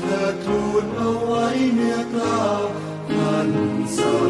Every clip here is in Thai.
เธอทูลเอาไว้เนื่อกล้าวนั้นสา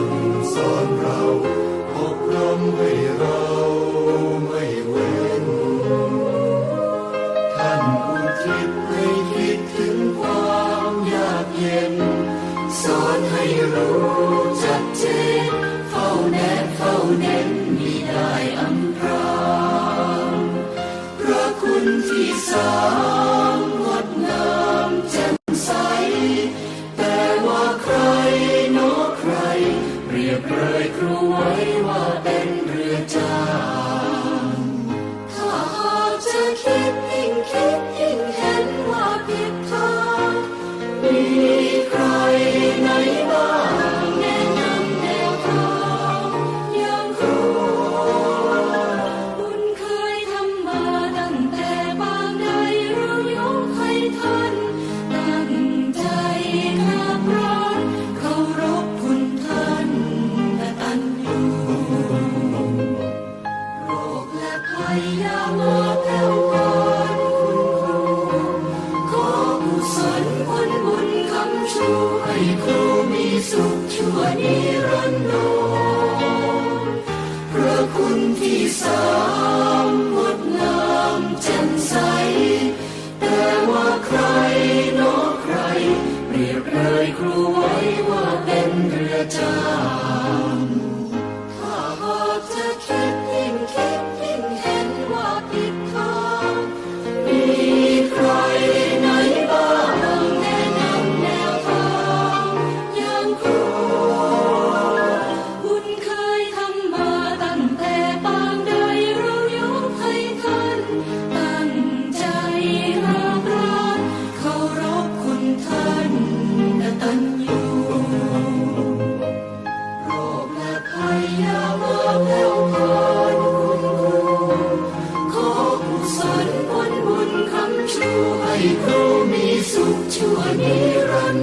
ให้ครูมีสุขชั่วนิรันดรพระคุณที่สามงดงามจ่มใส แต่ว่าใครนอใคร เรียกเลยครูไว้ว่าเป็นเรือจ้า